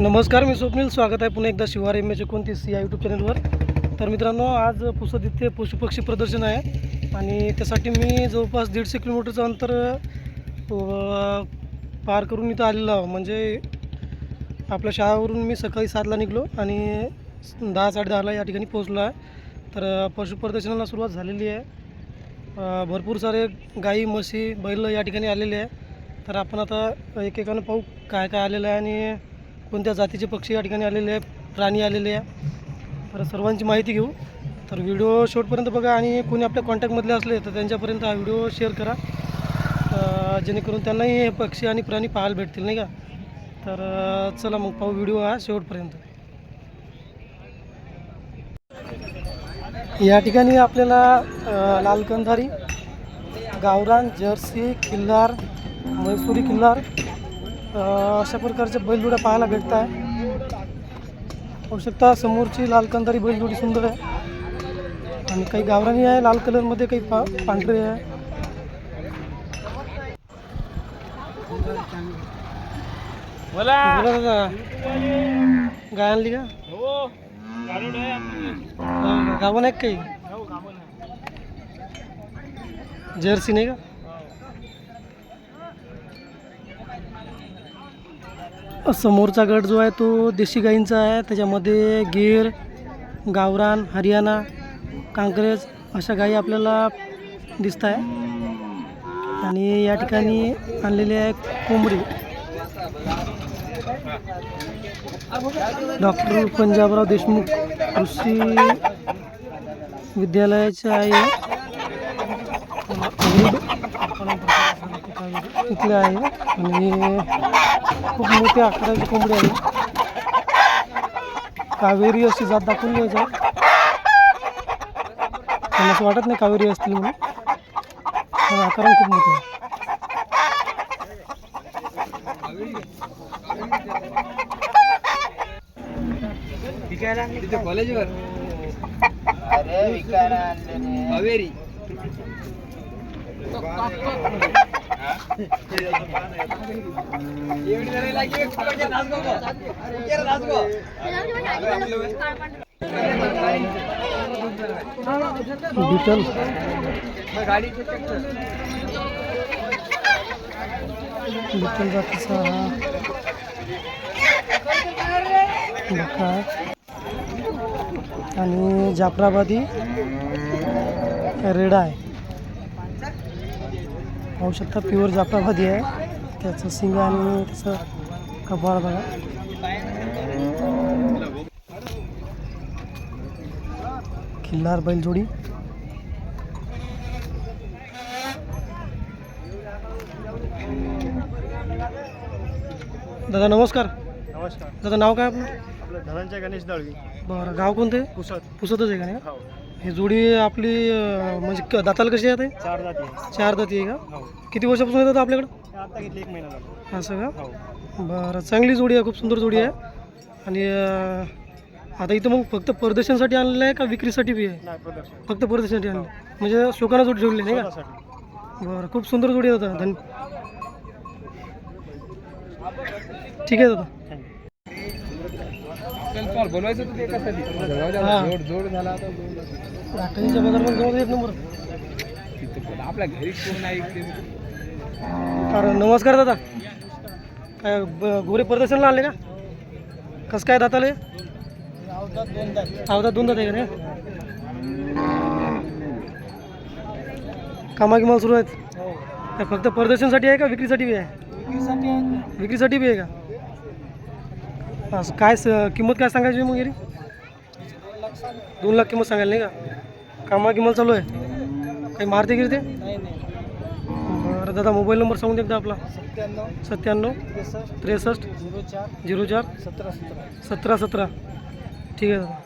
नमस्कार मी स्वप्नील. स्वागत आहे पुन्हा एकदा शिवार एम एच एकोणतीस या यूट्यूब चॅनलवर तर मित्रांनो आज पुसद इथे पशुपक्षी प्रदर्शन आहे आणि त्यासाठी मी जवळपास दीडशे किलोमीटरचं अंतर पार करून इथं आलेलो आहो म्हणजे आपल्या शाळेवरून मी सकाळी सातला निघलो आणि दहा साडेदहाला या ठिकाणी पोहोचलो आहे. तर पशुप्रदर्शनाला सुरुवात झालेली आहे. भरपूर सारे गाई म्हशी बैल या ठिकाणी आलेले आहे. तर आपण आता एकेकानं पाहू काय काय आलेलं आहे आणि कोणत्या जातीचे पक्षी या ठिकाणी आलेले आहे प्राणी आलेले आहे तर सर्वांची माहिती घेऊ. तर व्हिडिओ शेवटपर्यंत बघा आणि कोणी आपल्या कॉन्टॅक्टमधले असले तर त्यांच्यापर्यंत हा व्हिडिओ शेअर करा. जेणेकरून त्यांनाही हे पक्षी आणि प्राणी पाहायला भेटतील नाही का? तर चला मग पाहू व्हिडिओ हा शेवटपर्यंत. या ठिकाणी आपल्याला लालकंधारी लाल गावरान जर्सी किल्लार मैसुरी किल्लार अशा प्रकारचे बैलजोड्या पाहायला भेटत आहे पाहू शकता समोरची लाल कंधारी बैलजोडी सुंदर आहे. आणि काही गावरानी आहे लाल कलरमध्ये काही पा पांढरे आहे. बोला. दादा. गाय आणली का? हो. गाडून आहे का काही? हो. जर्सी नाही का? समोरचा गट जो आहे तो देशी गाईंचा आहे. त्याच्यामध्ये गिर गावरान हरियाणा कांक्रेज अशा गायी आपल्याला दिसत आहे. आणि या ठिकाणी आणलेली आहे कोंबडी. डॉक्टर पंजाबराव देशमुख कृषी विद्यालयाचे आहे. इथले आहे. आणि खूप मोठ्या आकाराची कोंबडी आहे कावेरी अशी जात दाखवून घ्यायची त्यांना असं वाटत नाही कावेरी असतील म्हणून. पण आकाराने खूप मोठं आहे कॉलेजवर कावेरी. बिटल बिटल जातीचा हा आहे. आणि जाफराबादी रेडा आहे पाहू शकता प्युअर जाफराबादी आहे. त्याचं सिंग आणि त्याचं कपाळ बघा. खिल्लार बैलजोडी. दादा नमस्कार. नमस्कार. दादा नाव काय आपलं? आपलं धनंजय गणेश दळवी. बरं गाव कोणतं पुसत पुसतच आहे का नाही? हो जोडी आपली अं, म्हणजे क- दाताला कशी आहे ते चार जाती आहे. चार दाती आहे का? हो. किती वर्षापासून येतात आपल्याकडं? आता घेतली एक महिना झाला. असं का? हो. बरं चांगली जोडी आहे खूप सुंदर जोडी आहे. आणि अं, आता इथं मग फक्त प्रदर्शनासाठी आणलेलं आहे का विक्रीसाठी बी आहे? नाही प्रदर्शन. फक्त प्रदर्शनासाठी आणलं. म्हणजे शोकानं जोडी जोडली नाही का? स्वतःसाठी बरं खूप सुंदर जोडी आहे दादा धन ठीक आहे दादा. बोलवायचं होतं ते कशासाठी. जोड जोड झाला आता एक नंबर तिथं आपल्या घरी कोण नाही कारण नमस्कार दादा. काय ब- गोरे प्रदर्शनला आले का? कसं काय दाताले अवधात दोन दात आहे का रे? कामा किमा सुरू आहेत. काय फक्त प्रदर्शनसाठी आहे का विक्रीसाठी बी आहे? विक्रीसाठी बी आहे का? असं काय स किंमत काय सांगायची मग गेली दोन लाख किंमत सांगायला नाही का? कामा किंमत चालू आहे? काही मारते गिरते? बरं दादा मोबाईल नंबर सांगून दे एकदा आपला. सत्त्याण्णव त्रेसष्ट झिरो चार झिरो चार सतरा सतरा. सतरा सतरा. ठीक आहे दादा.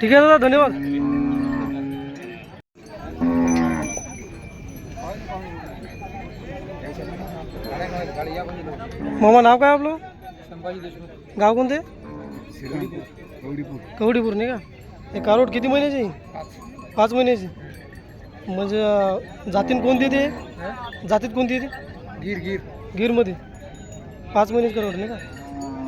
ठीक आहे दादा धन्यवाद. मामा नाव काय आपलं? संभाजी देशमुख. गाव कोणते? कवडीपूर नाही का? हे कारोट किती महिन्याची पाच. पाच महिन्याची. म्हणजे जातीन कोणती ते जातीत कोणती ती गिर गिर. गिरमध्ये. पाच महिन्याची कारोट नाही का?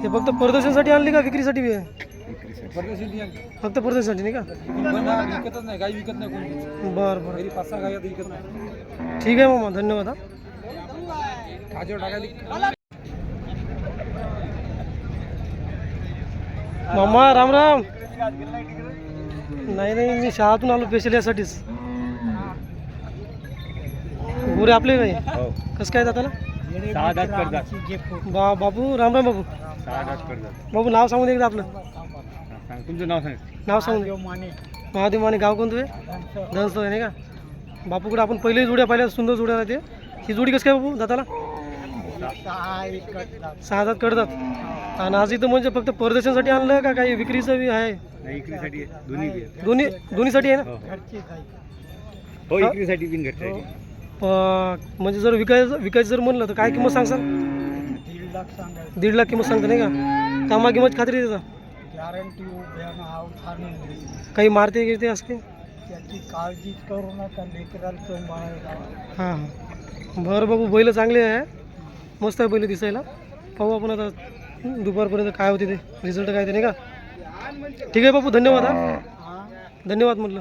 हे फक्त प्रदर्शनासाठी आणली का विक्रीसाठी बी आहे? फक्त प्रदर्शनासाठी नाही का? विकतच नाही गाई विकत नाही कोणी बरं बरं. पाच सहा गाई आता विकत नाही. ठीक आहे मामा धन्यवाद हा. टाकायला मामा राम राम. नाही नाही मी शाळातून आलो स्पेशल यासाठीच गोरे आपले काय हो. कसं काय जाताना बा बाबू राम राम बाबू. बाबू नाव सांगून दे एकदा आपलं. सांग तुमचं नाव सांग. नाव सांगून दे महादेव माने गाव कोणतं आहे आहे नाही का? बापूकडे आपण पहिले जोड्या पाहिल्या सुंदर जोड्या राहते ही जोडी कसं काय बाबू जाताला सहा हातात कळतात आणि आज इथं म्हणजे फक्त प्रदर्शनासाठी आणलं का काही विक्रीचं बी आहे? नाही इकरीसाठी दोन्ही बी आहे. दोन्ही दोन्हीसाठी आहे ना? हो. हो इकरीसाठी तीन घरच्यासाठी प- म्हणजे जर विकायचं विकायचं जर म्हणलं तर काय किंमत सांगसाल दीड लाख सांगायचं. दीड लाख किंमत सांगता नाही का? कामा किंमत खात्री देता गॅरंटी उभ्यानं हाव ठाणे काही मारते गिरते असं काही? त्याची काळजी करू नका लेकराला सांभाळायला हां हां. बरं बाबू बैल चांगले आहे. मस्त आहे बैल दिसायला. पाहू आपण आता दुपारपर्यंत काय होते ते. रिझल्ट काय ते नाही का? ठीक आहे बापू धन्यवाद हा. धन्यवाद म्हटलं.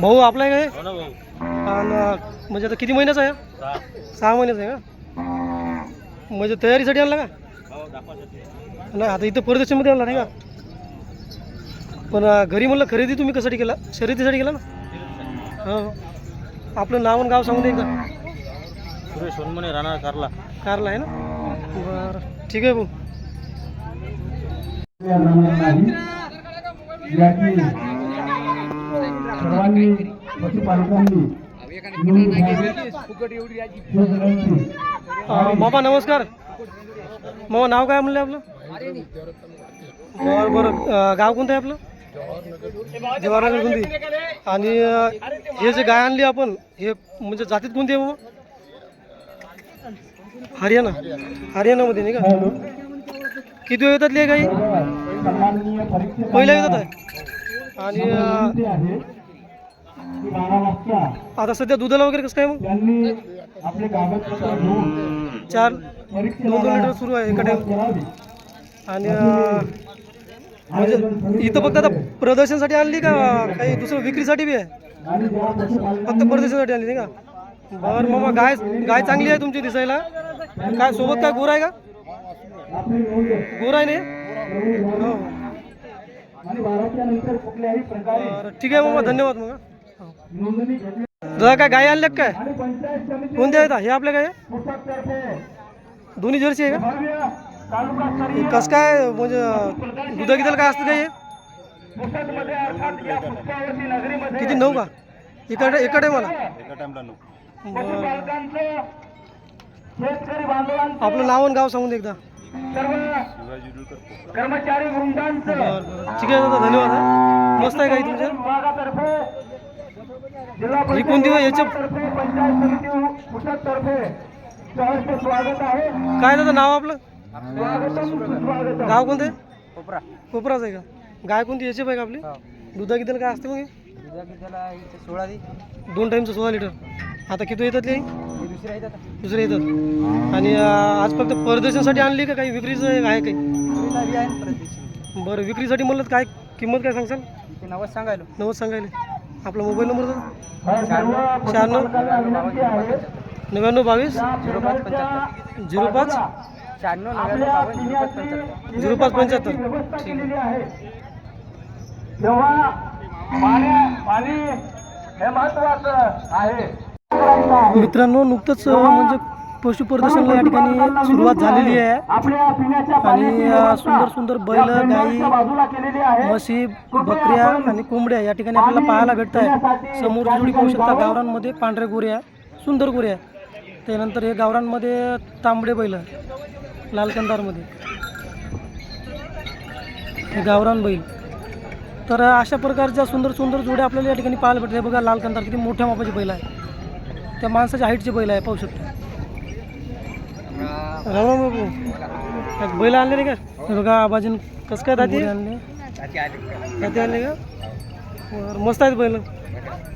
भाऊ आपला आहे? काय आणि म्हणजे आता किती महिन्याचा आहे? हा? सहा महिन्याचा आहे का? म्हणजे तयारीसाठी आणला का? नाही आता इथं परदेशामध्ये आणला नाही का? पण अं, घरी म्हणलं खरेदी तुम्ही कशासाठी केला? शर्यतीसाठी केला ना? हो. आपलं नाव आणि गाव सांगून दे एकदा. सुरेश सोनमने राहणार कारला. कारला आहे ना? बरं. ठीक आहे भाऊ. याची अं, मामा नमस्कार. मामा नाव काय म्हणलं आपलं? बरं बरं गाव कोणतं आहे आपलं? जवाहरनगर गुंदी आणि हे जे गाय आणली आपण हे म्हणजे जातीत कोणती आहे मामा? हरियाणा. हरियाणामध्ये नाही का? किती वेळ येतात गाई? सन्माननीय परीक्षेत पहिल्या येतात आहे. आणि आता सध्या दुधाला वगैरे कसं काय मग? त्यांनी आपले कागदपत्र घेऊन चार दोन दोन लिटर सुरू आहे एका आणि म्हणजे इथं फक्त आता प्रदर्शनासाठी आणली का? काही दुसरं विक्रीसाठी बी आहे? फक्त प्रदर्शनासाठी आणली नाही का? बरं मामा गाय गाय चांगली आहे तुमची दिसायला. काय सोबत काय गोरा आहे का? गोरा आहे नाही हो. ठीक आहे मामा धन्यवाद मग दादा काय गाय आणल्या का काय? कोणत्या आहेत? हे आपल्या काय दोन्ही जर्सी आहे का? कसं काय म्हणजे दुधा कितीला काय असतं काय हे? किती नऊ का? पशुपालकांचं शेतकरी बांधवांचं आपलं नाव आणि गाव सांगून एकदा. कर्मचारी ठीक आहे दादा धन्यवाद. मस्त आहे गाई तुमच्या ही कोणती? याच्या आहे. काय दादा नाव आपलं? गाव कोणतं? कोपरा. कोपराच आहे का? गाय कोणती? याची का आपली? दुधा कितीला काय असते मग हे? सोळा दे. दोन टाईमचं सोळा लिटर आता किती येतात ते? दुसऱ्या येतात दुसरे येतात. आणि आज फक्त प्रदर्शनासाठी आणली का काही विक्रीचं आहे काही? बरं विक्रीसाठी म्हणलं काय किंमत काय सांगसाल ते नवस सांगायलो. नव्वद सांगायला. आपला मोबाईल नंबर शहाण्णव. नव्याण्णव बावीस. झिरो पाच पंच्याहत्तर झिरो पाच शहाण्णव नव्याण्णव झिरो पाच पंच्याहत्तर आहे तेव्हा पाण्या पाणी हे महत्वाचं आहे मित्रांनो नुकतंच म्हणजे पशु प्रदर्शनाला या ठिकाणी सुरुवात झालेली आहे. आणि सुंदर सुंदर बैल गाई म्हशी बकऱ्या आणि कोंबड्या या ठिकाणी आपल्याला पाहायला भेटत आहे. समोर जोडी पाहू शकता गावरांमध्ये पांढऱ्या गोऱ्या सुंदर गोऱ्या त्यानंतर हे गावरांमध्ये तांबडे बैल लाल कंदारमध्ये. हे गावरान बैल. तर अशा प्रकारच्या सुंदर सुंदर जोड्या आपल्याला या ठिकाणी पाहायला भेटते बघा लाल कंदार किती मोठ्या मापाचे बैल आहे. त्या माणसाच्या हाईटचे बैल आहे पाहू शकता. राम बाबू. काय बैल आणले नाही का? हे बघा आबाजीन. कसं काय दादी आणले दादी आणले का? मस्त आहेत बैल.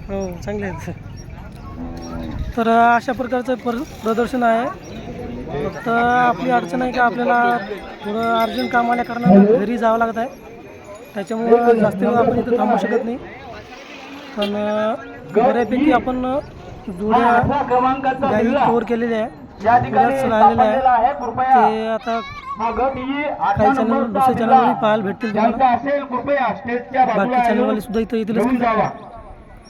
हो चांगले आहेत. तर अशा प्रकारचं पर प्रदर्शन आहे. फक्त आपली अडचण आहे का आपल्याला थोडं अर्जंट काम आल्या कारणानं घरी जावं लागत आहे. त्याच्यामुळं जास्त वेळ आपण इथं थांबू शकत नाही. पण बऱ्यापैकी आपण जुड्या गाई कव्हर केलेल्या आहे. या ठिकाणी बऱ्याच राहिलेल्या सापडलेला आहे कृपया ते आता काही चॅनल नंबरचा दुसऱ्या पाहायला भेटतील तुम्हाला. ज्यांचा असेल कृपया स्टेजच्या बाजूला बाकी सुद्धा इथं येतीलच घेऊन जावा.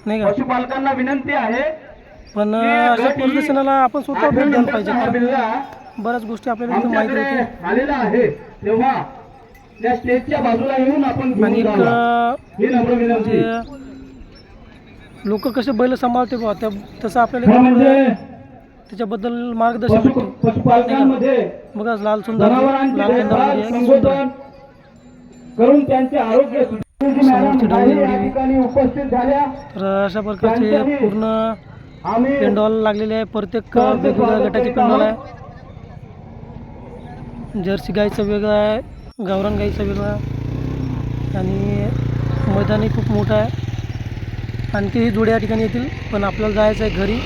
नाही का? पशुपालकांना विनंती आहे पण अशा गट ही प्रदर्शनाला आपण स्वतः भेट द्यायला पाहिजे. कारण बऱ्याच गोष्टी आपल्याला इथं माहिती आमच्याकडे होते आलेला आहे. तेव्हा त्या स्टेजच्या बाजूला येऊन आपण आणि घेऊन एक जावा. अं, ही नम्र विनंती. लोक कसे बैल सांभाळते बा त्या तसं आपल्याला खरं म्हणजे त्याच्याबद्दल मार्गदर्शन पशुपालकांमध्ये बघा लाल सुंदर करून त्यांचे आरोग्य उपस्थित झाल्या. तर अशा प्रकारचे पूर्ण पेंडॉल लागलेले आहे प्रत्येक वेगवेगळ्या गटाचे पेंडॉल. आहे. जर्सी गाईचं वेगळं आहे. गावरान गाईचं वेगळं आहे. आणि मैदानही खूप मोठं आहे. आणखीही जोड्या या ठिकाणी येतील पण आपल्याला जायचं आहे घरी.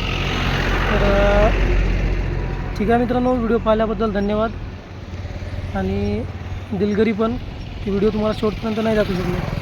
तर ठीक आहे मित्रांनो व्हिडिओ पाहिल्याबद्दल धन्यवाद. आणि दिलगरी पण की व्हिडिओ तुम्हाला शेवटपर्यंत नाही दाखवू शकलो.